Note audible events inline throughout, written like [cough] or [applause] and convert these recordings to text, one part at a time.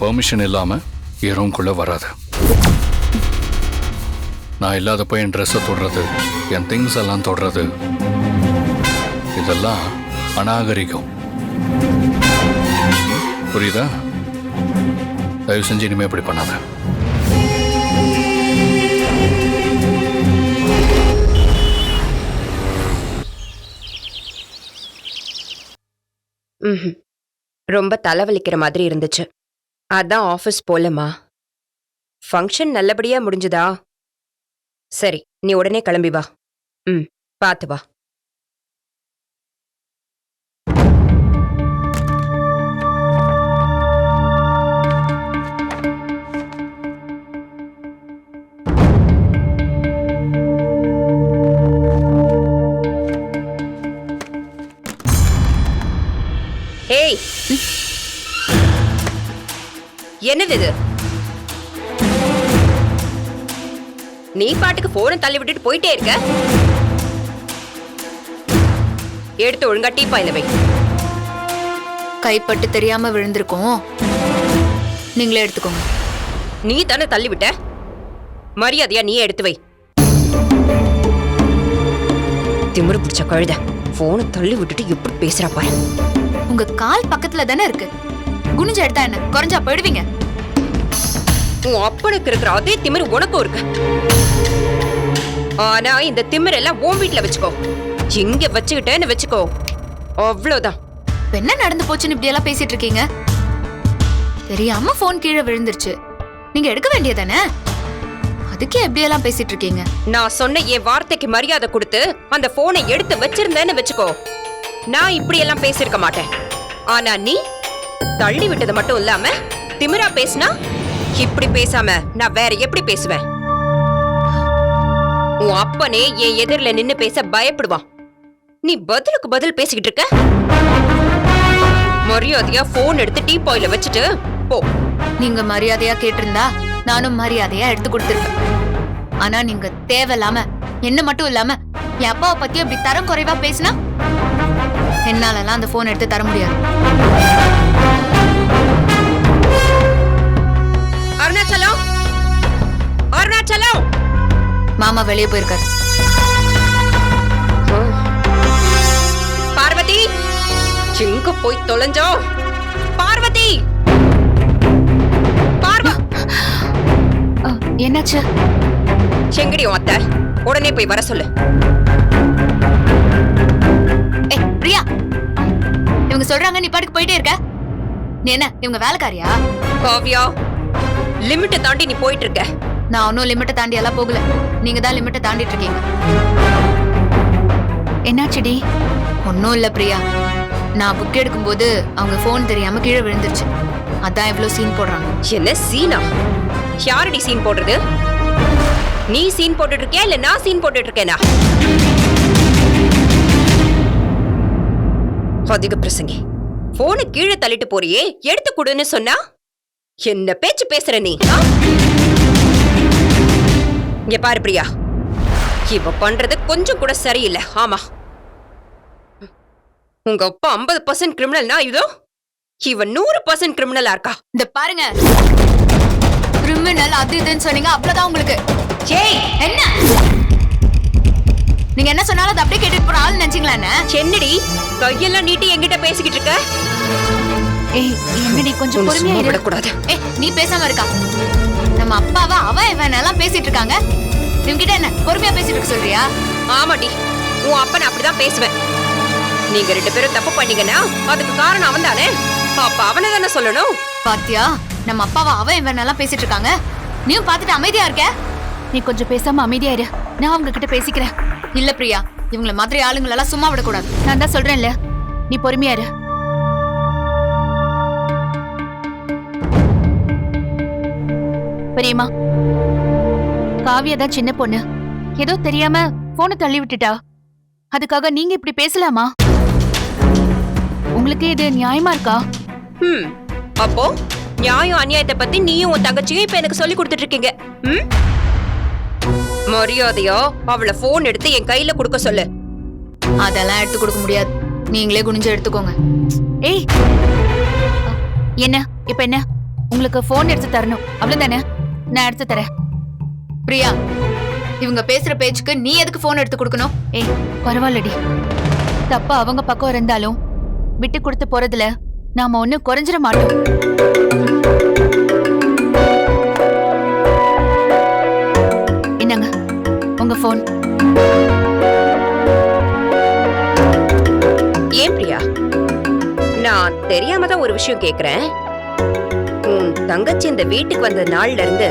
Permission இல்லாமல் என் ரூம்குள்ளே வராது. நான் இல்லாதப்போ என் ட்ரெஸ்ஸை தொடுறது என் திங்ஸ் எல்லாம் தொடுறது இதெல்லாம் அநாகரிகம். புரியுதா? தயவு செஞ்சு இனிமே இப்படி பண்ணாத. ரொம்ப தலைவலிக்கிற மாதிரி இருந்துச்சு. அதான் ஆஃபீஸ் போலமா. ஃபங்க்ஷன் நல்லபடியா முடிஞ்சுதா? சரி நீ உடனே கிளம்பி வா. ம் பார்த்து வா. என்னது இது? நீ பாட்டுக்கு போனை தள்ளி விட்டுட்டு போயிட்டே இருக்க? எடுத்து ஒழுங்கா டீ பாயில வை. கைப்பட்டு தெரியாம விழுந்திருக்கோம். நீங்களே எடுத்துக்கோங்க. நீ தானே தள்ளி விட்ட? மரியாதையா நீயே எடுத்து வை. திமிரு பிடிச்ச கழுத போனை தள்ளி விட்டுட்டு எப்படி பேசுறா பாரு. உங்க கால் பக்கத்துல தானே இருக்கு. குனிஞ்சு எடுத்தா என்ன? குறைஞ்சா போயிடுவீங்க. உன் அப்பனுக்கு இருக்கிற அதே திமிரு உனக்கும் இருக்கு. ஆனா இந்த திமிர் எல்லாம் உன் வீட்ல வச்சுக்கோ. இங்க வச்சுக்கிட்டேன்னு வச்சுக்கோ. அவ்வளவுதான். என்ன நடந்து போச்சுன்னு இப்படி எல்லாம் பேசிட்டு இருக்கீங்க? தெரியாம போன் கீழே விழுந்துருச்சு. நீங்க எடுக்க வேண்டியதானே? அதுக்கே எப்படி எல்லாம் பேசிட்டு இருக்கீங்க. நான் சொன்ன என் வார்த்தைக்கு மரியாதை கொடுத்து அந்த போனை எடுத்து வச்சிருந்தேன்னு வச்சுக்கோ. நான் இப்படி எல்லாம் பேசியிருக்க மாட்டேன். ஆனா நீ தள்ளி விட்டது மட்டும் இல்லாம திமிரா பேசினா? இப்படி பேசாம நான் வேற எப்படி பேசுவேன்? உன் அப்பனே என் எதிரில நின்னு பேச பயப்படுவான். நீ பதிலுக்கு பதில் பேசிக்கிட்டு இருக்க? மரியாதையா போன் எடுத்து டீ பாயில வச்சுட்டு போ. நீங்க மரியாதையா கேட்டிருந்தா நானும் மரியாதையா எடுத்து கொடுத்துருப்பேன். ஆனா நீங்க தேவையில்லாம என்ன மட்டும் இல்லாம என் அப்பாவை பத்தி அப்படி தரம் குறைவா பேசினா? என்னாலலாம் அந்த போன் எடுத்து தர முடியாது. அருணாச்சலம்? அருணாச்சலம்? மாமா வெளியே போயிருக்காரு. பார்வதி எங்க போய் தொலைஞ்சோ? பார்வதி! பார்வ என்னாச்சு? செங்கடி அத்தை உடனே போய் வர சொல்லு. பிரியா! இவங்க சொல்றாங்க நீ பாட்டுக்கு போயிட்டே இருக்க. நீ என்ன இவங்க வேலைக்காரியா? காவ்யா லிமிட்டை தாண்டி நீ போயிட்டு இருக்க நான் ஒன்னும் லிமிட்டை தாண்டி எல்லாம் போகல. நீங்க தான் லிமிட்டை தாண்டிட்டு இருக்கீங்க. என்னாச்சுடி ஒன்னும் இல்ல பிரியா. நான் புக் எடுக்கும்போது அவங்க ஃபோன் தெரியாம கீழே விழுந்துருச்சு. அதான் இவ்வளவு சீன் போடுறாங்க. என்ன சீனா யாரடி சீன் போடுறது? நீ சீன் போட்டுட்டு இருக்கியா இல்ல நான் சீன் போட்டுட்டு இருக்கேனா அதிக பிரசங்கி. போனை கீழே தள்ளிட்டு போறியே. எடுத்து கொடுன்னு சொன்னா? என்ன பேச்சு பேசுற நீ? இங்க பாரு பிரியா. இவ பண்றது கொஞ்சம் கூட சரியில்லை ஆமா. உங்க அப்பா ஐம்பது பர்சன்ட் கிரிமினல்னா இதோ? இவ நூறு பர்சன்ட் கிரிமினலா இருக்கா? இந்த பாருங்க. கிரிமினல் அது இதுன்னு சொன்னீங்க அவ்வளவுதான் உங்களுக்கு. ஏய்! என்ன? நீங்க என்ன சொன்னாலும் அதை அப்படியே கேட்டுட்டு போற ஆள் நினைச்சீங்களா என்ன என்னடி? கையெல்லாம் நீட்டி என்கிட்ட பேசிக்கிட்டு இருக்க? ஏய் என்னடி கொஞ்சம் பொறுமையா இரு. விடக்கூடாது ஏய் நீ பேசாம இருக்கா? நம்ம அப்பாவா அவ இவன் எல்லாம் பேசிட்டு இருக்காங்க? இவங்கிட்ட என்ன பொறுமையா பேசிட்டு இருக்க சொல்றியா? ஆமாடி. உன் அப்ப நான் அப்படிதான் பேசுவேன். நீங்க ரெண்டு பேரும் தப்பு பண்ணீங்கன்னா அதுக்கு காரணம் அவன் தானே? அப்ப அவனை தானே சொல்லணும்? பாத்தியா நம்ம அப்பாவா அவ இவன் எல்லாம் பேசிட்டு இருக்காங்க? நீயும் பாத்துட்டு அமைதியா இருக்க? நீ கொஞ்சம் பேசாம அமைதியா இரு. நான் அவங்க கிட்ட பேசிக்கிறேன். இல்ல பிரியா இவங்கள மாதிரி ஆளுங்களெல்லாம் சும்மா விடக்கூடாது. நான் தான் சொல்றேன்ல. நீ பொறுமையா இரு. பெரியம்மா காவியா தான் சின்ன பொண்ணு. ஏதோ தெரியாம போனை தள்ளி விட்டுட்டா. அதுக்காக நீங்க இப்படி பேசலாமா? உங்களுக்கு இது நியாயமா இருக்கா? ம் அப்போ நியாயம் அநியாயத்தை பத்தி நீயும் உன் தங்கச்சியும் இப்ப எனக்கு சொல்லி கொடுத்துட்டு இருக்கீங்க. ம் மரியாதையா அவளை போன் எடுத்து என் கையில கொடுக்க சொல்லு. அதெல்லாம் எடுத்து கொடுக்க முடியாது. நீங்களே குனிஞ்சு எடுத்துக்கோங்க. ஏய்! என்ன? இப்ப என்ன? உங்களுக்கு ஃபோன் எடுத்து தரணும். அவ்வளவுதானே? நான் எடுத்து தரேன். பிரியா இவங்க பேசுற பேச்சுக்கு நீ எதுக்கு போன் எடுத்து கொடுக்கணும்? ஏய் பரவாயில்லடி. தப்பா அவங்க பக்கம் இருந்தாலும் விட்டு கொடுத்து போறதுல நாம ஒன்னும் குறைஞ்சிட மாட்டோம். என்னங்க உங்க ஃபோன் ஏன் பிரியா? நான் தெரியாம தான் ஒரு விஷயம் கேக்குறேன். உன் தங்கச்சி இந்த வீட்டுக்கு வந்த நாள்ல இருந்து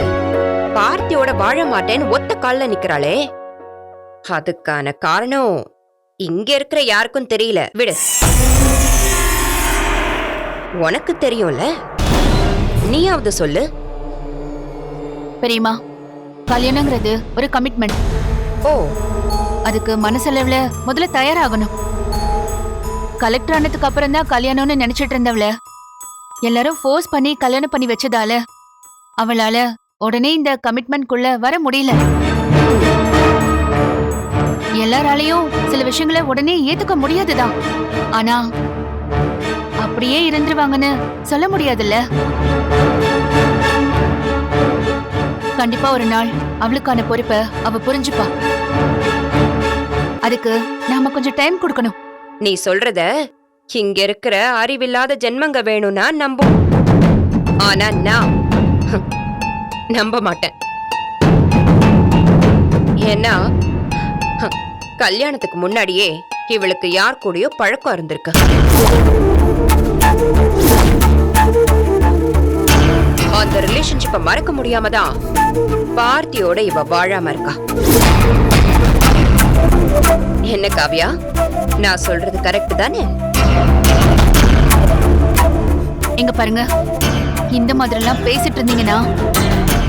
பார்த்தியோட வாழ மாட்டேன்னு ஒத்த கால்ல நிக்கிறாளே. அதுக்கான காரணம் இங்க இருக்கிற யாருக்கும் தெரியல. விடு. உனக்கு தெரியும்ல? நீயாவது சொல்லு. பெரியமா கல்யாணங்கிறது ஒரு கமிட்மெண்ட் ஓ. அதுக்கு மனசளவுல முதல்ல தயாராகணும். கலெக்டர் ஆனதுக்கு அப்புறம் தான் கல்யாணம்னு நினைச்சிட்டு இருந்தவள. எல்லாரும் ஃபோர்ஸ் பண்ணி கல்யாணம் பண்ணி வச்சதால அவளால உடனே இந்த கமிட்மெண்ட்குள்ள வர முடியல. எல்லாராலையும் சில விஷயங்களை உடனே ஏத்துக்க முடியாதுதான். ஆனா அப்படியே இருந்துருவாங்கன்னு சொல்ல முடியாதுல்ல? கண்டிப்பா ஒரு நாள் அவளுக்கான பொறுப்பை அவ புரிஞ்சுப்பா. அதுக்கு நாம கொஞ்சம் டைம் கொடுக்கணும். நீ சொல்றத இங்க இருக்கிற அறிவில்லாத ஜென்மங்க வேணும்னா நம்பும் ஆனா நான் ஹம், நம்ப மாட்டேன். ஏன்னா ஹம், கல்யாணத்துக்கு முன்னாடியே இவளுக்கு யார் கூடயோ பழக்கம் இருந்திருக்கு. அந்த ரிலேஷன்ஷிப்பை மறக்க முடியாம தான் பார்த்தியோட இவ வாழாம இருக்கா. என்ன காவ்யா? நான் சொல்றது கரெக்ட் தானே? எங்க பாருங்க இந்த மாதிரி எல்லாம் பேசிட்டு இருந்தீங்கன்னா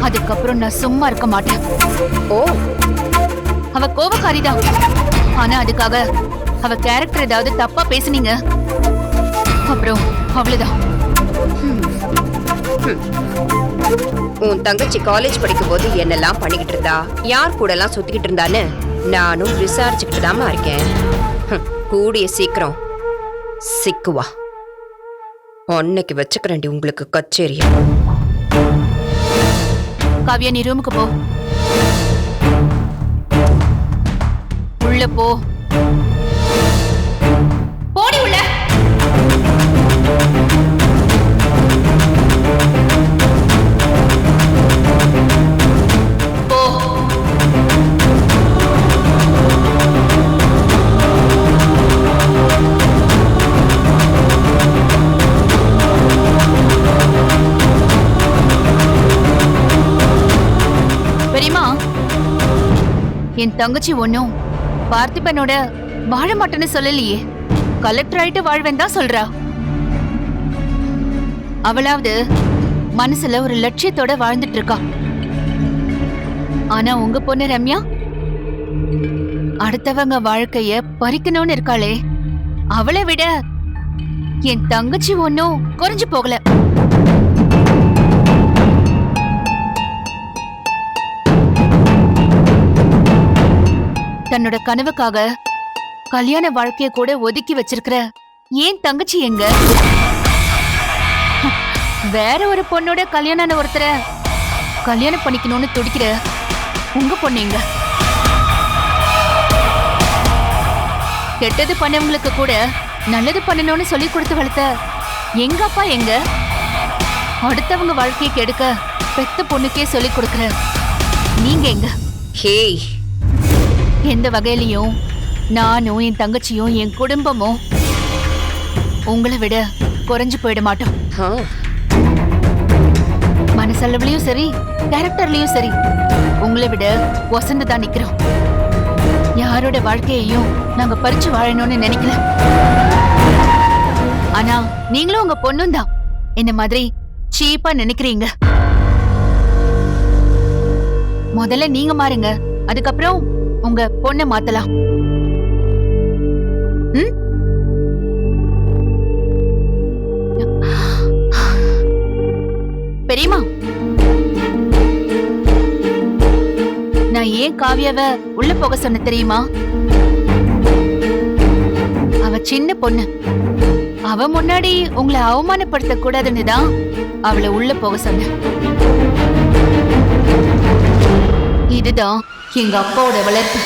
அதுக்கப்புறம் நான் சும்மா இருக்க மாட்டேன். ஓ. அவ கோபக்காரிதான் ஆனா அதுக்காக அவ கேரக்டர் ஏதாவது தப்பா பேசுனீங்க. அப்புறம் அவ்வளவுதான். உன் தங்கச்சி காலேஜ் படிக்கும் போது என்னெல்லாம் பண்ணிக்கிட்டு இருந்தா? யார் கூட எல்லாம் சுத்திக்கிட்டு இருந்தான்னு நானும் விசாரிச்சுக்கிட்டு தாமா இருக்கேன். கூடிய சீக்கிரம். சிக்குவா. அன்னைக்கு வச்சுக்கிறேன்டி உங்களுக்கு கச்சேரியா காவியா நீ ரூமுக்கு போ. உள்ள போ. என் தங்கச்சி ஒன்னும் பார்த்திபனோட வாழ மாட்டேன்னு சொல்லலையே. கலெக்டர் ஆயிட்டு வாழ்வேன் தான் சொல்றா. அவளாவது மனசுல ஒரு லட்சியத்தோட வாழ்ந்துட்டு இருக்கா. ஆனா உங்க பொண்ணு ரம்யா அடுத்தவங்க வாழ்க்கைய பறிக்கணும்னு இருக்காளே. அவளை விட என் தங்கச்சி ஒன்னும் குறைஞ்சு போகல. தன்னோட கனவுக்காக கல்யாண வாழ்க்கைய கூட ஒதுக்கி வச்சிருக்கிற ஏன் தங்கச்சி எங்க? வேற ஒரு பொண்ணோட கல்யாணம் ஒருத்தர கல்யாணம் பண்ணிக்கணும்னு துடிக்கிற உங்க பொண்ணு எங்க? கெட்டது பண்ணவங்களுக்கு கூட நல்லது பண்ணணும்னு சொல்லி கொடுத்து வளர்த்த எங்க அப்பா எங்க? அடுத்தவங்க வாழ்க்கையை கெடுக்க பெத்த பொண்ணுக்கே சொல்லி கொடுக்குற நீங்க எங்க? ஹேய் எந்த வகையிலையும் நானும் என் தங்கச்சியும் என் குடும்பமும் உங்களை விட குறைஞ்சு போயிட மாட்டோம். மனசளவுலயும் சரி கேரக்டர்லயும் சரி உங்களை விட வசந்து தான் நிக்கிறோம். யாரோட வாழ்க்கையையும் நாங்க பறிச்சு வாழணும்னு நினைக்கல. ஆனா நீங்களும் உங்க பொண்ணும் தான் என்ன மாதிரி சீப்பா நினைக்கிறீங்க. முதல்ல நீங்க மாறுங்க அதுக்கப்புறம் உங்க பொண்ணை மாத்தலாம். பெரியமா பெரியம்மா! நான் ஏன் காவியாவ உள்ள போக சொன்ன தெரியுமா? அவ சின்ன பொண்ணு. அவ முன்னாடி உங்களை அவமானப்படுத்த கூடாதுன்னு தான் அவளை உள்ள போக சொன்னேன். இதுதான் எங்க அப்பாவோட வளர்ப்பு.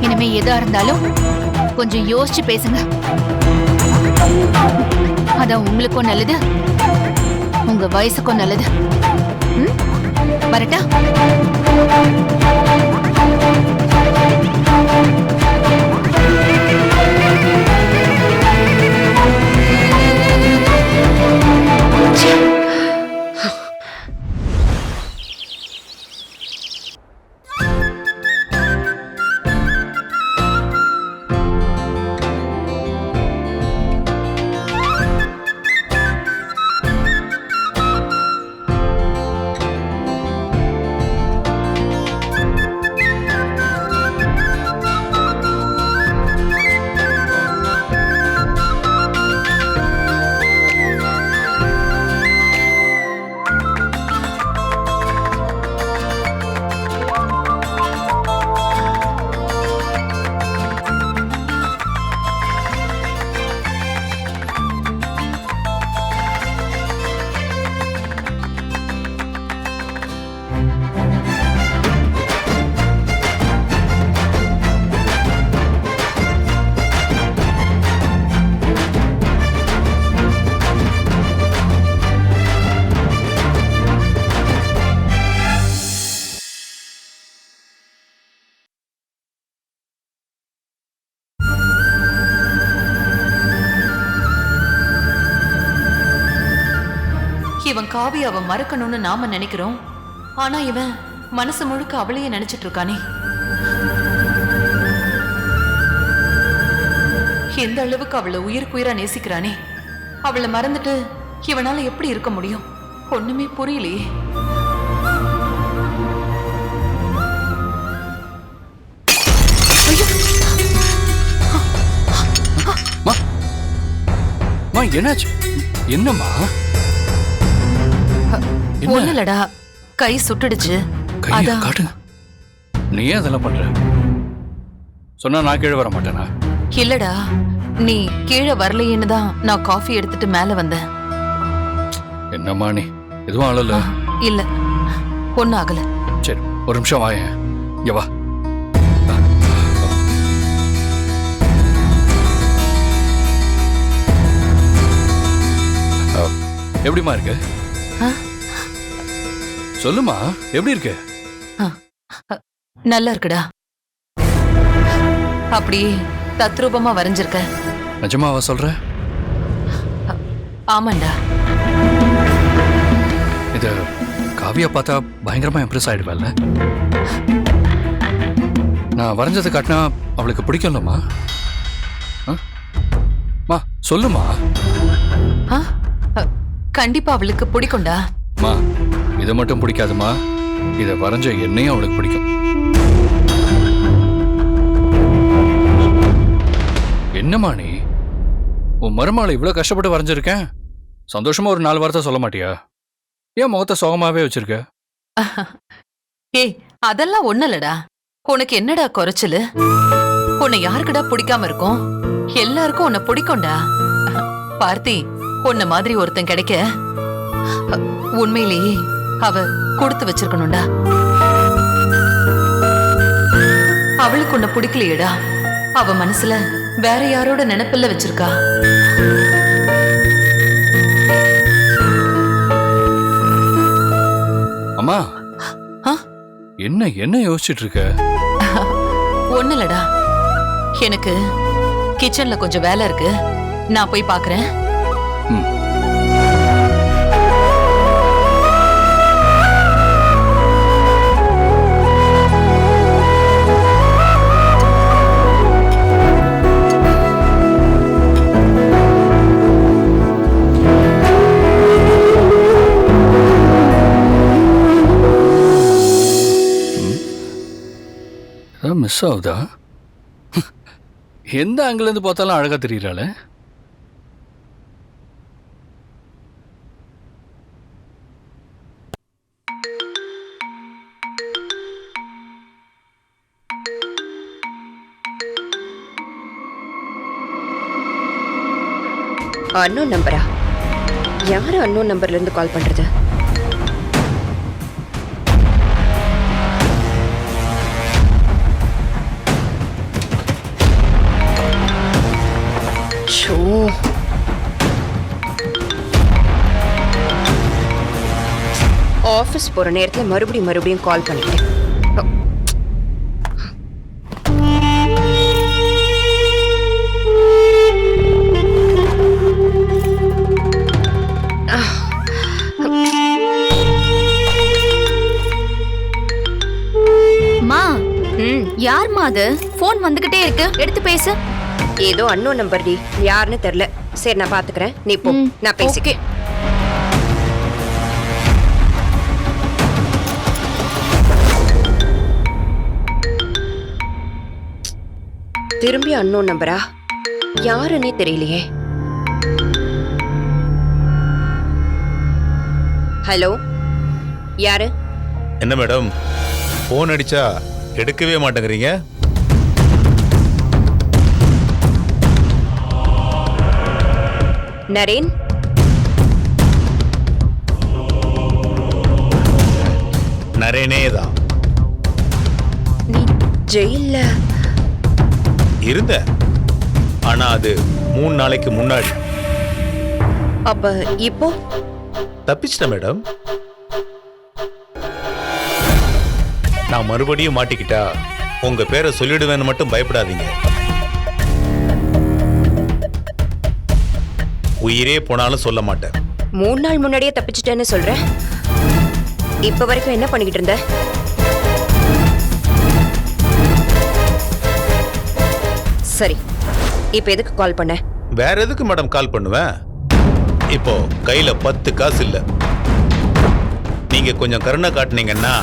இனிமே எதா இருந்தாலும் கொஞ்சம் யோசிச்சு பேசுங்க. அதான் உங்களுக்கும் நல்லது உங்க வயசுக்கும் நல்லது. ம்? வரட்டா? இவன் காவியாவை மறக்கணும்னு நாம நினைக்கிறோம். ஆனா இவன் மனசு முழுக்க அவளையே நினைச்சிட்டு இருக்கானே. எந்த அளவுக்கு அவளை உயிருக்குயிரா நேசிக்கிறானே. அவளை மறந்துட்டு இவனால எப்படி இருக்க முடியும்? ஒண்ணுமே புரியலையே. என்னாச்சு? என்னம்மா? என்ன? ஒண்ணு இல்லடா கை சுட்டுடுச்சு. கையை அதான் நீ ஏன் அதெல்லாம் பண்ற? சொன்னா நான் கீழே வர மாட்டேனா? இல்லடா நீ கீழே வரலையேன்னு தான் நான் காஃபி எடுத்துட்டு மேல வந்தேன். என்னம்மா நீ? எதுவும் ஆளல? இல்ல. ஒன்னும் ஆகல. சரி ஒரு நிமிஷம் வாயேன். இங்க வா. அஹ், எப்படிம்மா இருக்கு? ஆ? சொல்லுமா எப்படி இருக்கு? நல்லா இருக்குடா. அப்படியே தத்ரூபமா வரைஞ்சிருக்க. நிஜமாவா சொல்ற? ஆமாண்டா. இது காவியா பார்த்தா பயங்கரமா இம்ப்ரெஸ் ஆயிடுவேல்ல நான் வரைஞ்சதை காட்டினா அவளுக்கு பிடிக்கும்லம்மா. ஆ? மா சொல்லுமா. கண்டிப்பா அவளுக்கு பிடிக்கும்டா. மா இதை மட்டும் பிடிக்காதுமா. இதை வரைஞ்ச என்னையும் அவளுக்கு பிடிக்கும். என்னம்மா நீ? உன் மருமகளை இவ்வளோ கஷ்டப்பட்டு வரைஞ்சிருக்கேன். சந்தோஷமா ஒரு நாலு வார்த்தை சொல்ல மாட்டியா? ஏன் முகத்தை சோகமாவே வச்சிருக்க? [laughs] ஏய் அதெல்லாம் ஒண்ணு இல்லடா உனக்கு என்னடா குறைச்சலு? உன்னை யாருக்குடா பிடிக்காம இருக்கும்? எல்லாருக்கும் உன்னை பிடிக்கும்டா. [laughs] பார்த்தி உன்ன மாதிரி ஒருத்தன் கிடைக்க. உண்மையிலேயே அவ கொடுத்து வச்சிருக்கணும்டா. அவளுக்கு உன்னை பிடிக்கலையேடா. அவ மனசுல வேற யாரோட நினைப்பில்ல வச்சிருக்கா. அம்மா? என்ன என்ன யோசிச்சுட்டு இருக்க ஒண்ணு இல்லடா எனக்கு கிச்சன்ல கொஞ்சம் வேலை இருக்கு. நான் போய் பாக்குறேன். மிஸ் ஆகுதா? எந்த angle பார்த்தாலும் அழகாக தெரியறாளே. அன்னோன் நம்பரா யார் அன்னோன் நம்பர்லேருந்து கால் பண்ணுறது ஆஃபீஸ் போற நேரத்துல மறுபடியும் மறுபடியும் கால் பண்ணிட்டேன் மா யார்மா அது? ஃபோன் வந்துகிட்டே இருக்கு. எடுத்து பேசு. ஏதோ அன்னோன் நம்பர் டி. யாருன்னு தெரியல. சரி நான் பாத்துக்கிறேன். நீ போ. நான் பேசிக்கிறேன். திரும்பி அன்னோன் நம்பரா யாருன்னே தெரியலையே. ஹலோ யாரு? என்ன மேடம் ஃபோன் அடிச்சா எடுக்கவே மாட்டேங்கிறீங்க? நரேன் நரேனே தான் நீ ஜெயில்ல? இருந்த. ஆனா அது மூணு நாளைக்கு முன்னாடி. அப்ப இப்போ? தப்பிச்சிட்டேன் மேடம். நான் மறுபடியும் மாட்டிக்கிட்டா உங்க பேரை சொல்லிடுவேன்னு மட்டும் பயப்படாதீங்க. உயிரே போனாலும் சொல்ல மாட்டேன். மூணு நாள் முன்னாடியே தப்பிச்சிட்டேன்னு சொல்ற? இப்ப வரைக்கும் என்ன பண்ணிக்கிட்டு இருந்த? சரி இப்ப எதுக்கு கால் பண்ண? வேற எதுக்கு மேடம் கால் பண்ணுவேன் இப்போ கையில பத்து காசு இல்ல. நீங்க கொஞ்சம் கருணை காட்டுனீங்கன்னா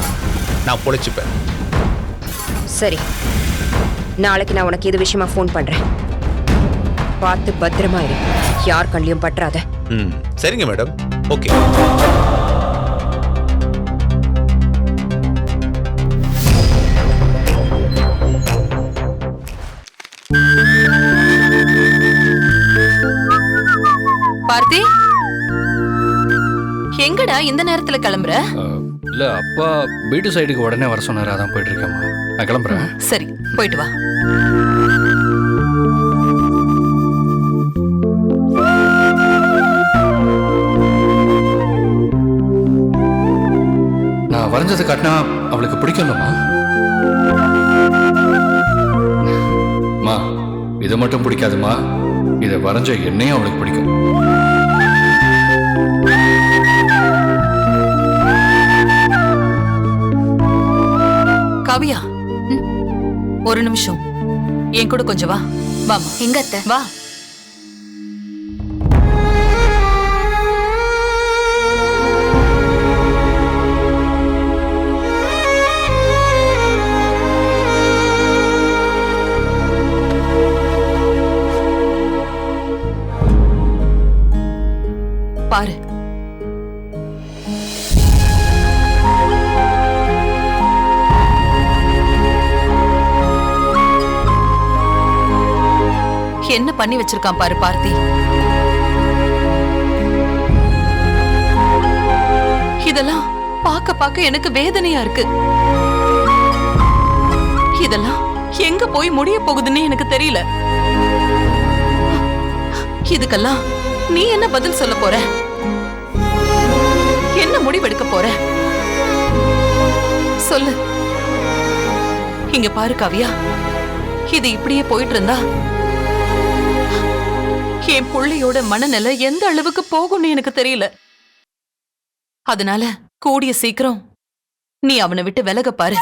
நான் பொழைச்சுப்பேன். சரி நாளைக்கு நான் உனக்கு இது விஷயமா ஃபோன் பண்றேன். பார்த்து பத்திரமா இரு. யார் கண்ணிலையும் பற்றாத. ம் சரிங்க மேடம். ஓகே. பார்த்தி? எங்கடா இந்த நேரத்துல கிளம்புற? இல்ல அப்பா வீட்டு சைடுக்கு உடனே வர சொன்னாரு. அதான் போயிட்டு இருக்கேம்மா. நான் கிளம்புறேன். சரி போயிட்டு வா. வரைஞ்சது காட்டினா அவளுக்கு பிடிக்கும்லம்மா. மா இது மட்டும் பிடிக்காதுமா. இதை வரைஞ்ச என்னையும் அவளுக்கு பிடிக்கும். காவியா ஒரு நிமிஷம். என் கூட கொஞ்சம் வா. வாமா எங்க அத்தை? வா. என்ன பண்ணி வச்சிருக்கான் பாரு பார்த்தி. இதெல்லாம் பார்க்க பார்க்க எனக்கு வேதனையா இருக்கு. இதெல்லாம் எங்க போய் முடிய போகுதுன்னு எனக்கு தெரியல. இதுக்கெல்லாம் நீ என்ன பதில் சொல்ல போற? என்ன முடிவெடுக்க போற? சொல்லு. இங்க பாரு காவியா. இது இப்படியே போயிட்டு இருந்தா என் புள்ளையோட மனநிலை எந்த அளவுக்கு போகும்னு எனக்கு தெரியல. அதனால கூடிய சீக்கிரம் நீ அவனை விட்டு விலக பாரு.